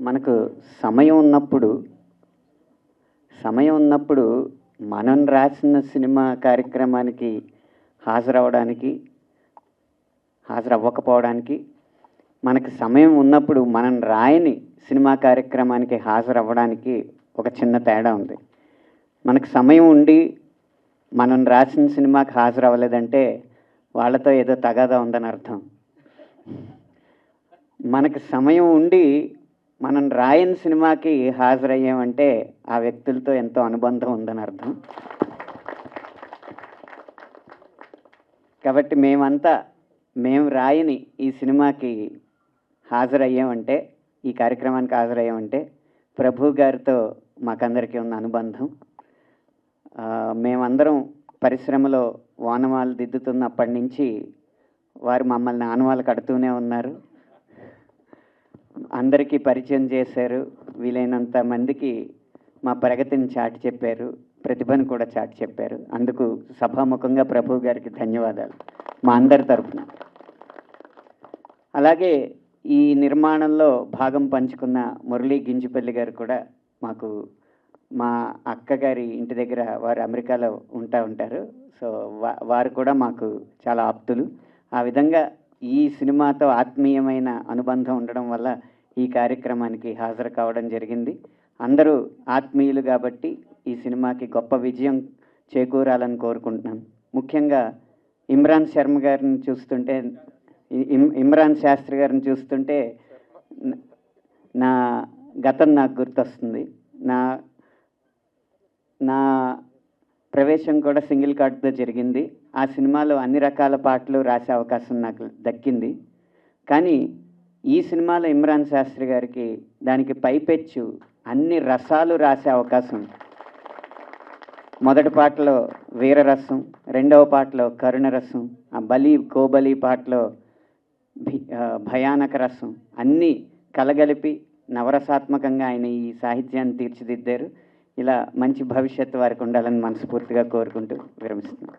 మనకు సమయం ఉన్నప్పుడు సమయం ఉన్నప్పుడు మనం రాసిన సినిమా కార్యక్రమానికి హాజరవడానికి హాజరవ్వకపోవడానికి మనకు సమయం ఉన్నప్పుడు మనం రాయని సినిమా కార్యక్రమానికి హాజరవ్వడానికి ఒక చిన్న తేడా ఉంది. మనకు సమయం ఉండి మనం రాసిన సినిమాకి హాజరవ్వలేదంటే వాళ్ళతో ఏదో తగాదా ఉందని అర్థం మనకు సమయం ఉండి మనం రాయని సినిమాకి హాజరయ్యామంటే ఆ వ్యక్తులతో ఎంతో అనుబంధం ఉందని అర్థం. కాబట్టి మేమంతా మేము రాయని ఈ సినిమాకి హాజరయ్యామంటే ఈ కార్యక్రమానికి హాజరయ్యామంటే ప్రభు గారితో మాకందరికీ ఉన్న అనుబంధం. మేమందరం పరిశ్రమలో వానమాలు దిద్దుతున్నప్పటి నుంచి వారు మమ్మల్ని ఆనవాళ్ళు కడుతూనే ఉన్నారు. అందరికీ పరిచయం చేశారు. వీలైనంత మందికి మా ప్రగతిని చాటి చెప్పారు. ప్రతిభను కూడా చాటి చెప్పారు. అందుకు సభాముఖంగా ప్రభు గారికి ధన్యవాదాలు. మా అందరి తరపున. అలాగే ఈ నిర్మాణంలో భాగం పంచుకున్న మురళీ గింజిపల్లి గారు కూడా మాకు మా అక్కగారి ఇంటి దగ్గర వారు అమెరికాలో ఉంటా ఉంటారు. సో వారు కూడా మాకు చాలా ఆప్తులు. ఆ విధంగా ఈ సినిమాతో ఆత్మీయమైన అనుబంధం ఉండడం వల్ల ఈ కార్యక్రమానికి హాజరు కావడం జరిగింది. అందరూ ఆత్మీయులు కాబట్టి ఈ సినిమాకి గొప్ప విజయం చేకూరాలని కోరుకుంటున్నాను ముఖ్యంగా ఇమ్రాన్ శర్మ గారిని చూస్తుంటే ఇమ్రాన్ శాస్త్రి గారిని చూస్తుంటే నా గతం నాకు గుర్తొస్తుంది. నా నా ప్రవేశం కూడా సింగిల్ కార్డ్తో జరిగింది. ఆ సినిమాలో అన్ని రకాల పాటలు రాసే అవకాశం నాకు దక్కింది. కానీ ఈ సినిమాలో ఇమ్రాన్ శాస్త్రి గారికి దానికి పైపెచ్చు అన్ని రసాలు రాసే అవకాశం. మొదటి పాటలో వీరరసం రెండవ పాటలో కరుణరసం ఆ బలి కోబలి పాటలో భయానక రసం అన్నీ కలగలిపి నవరసాత్మకంగా ఆయన ఈ సాహిత్యాన్ని తీర్చిదిద్దారు. ఇలా మంచి భవిష్యత్తు వారికి ఉండాలని మనస్ఫూర్తిగా కోరుకుంటూ విరమిస్తున్నాను.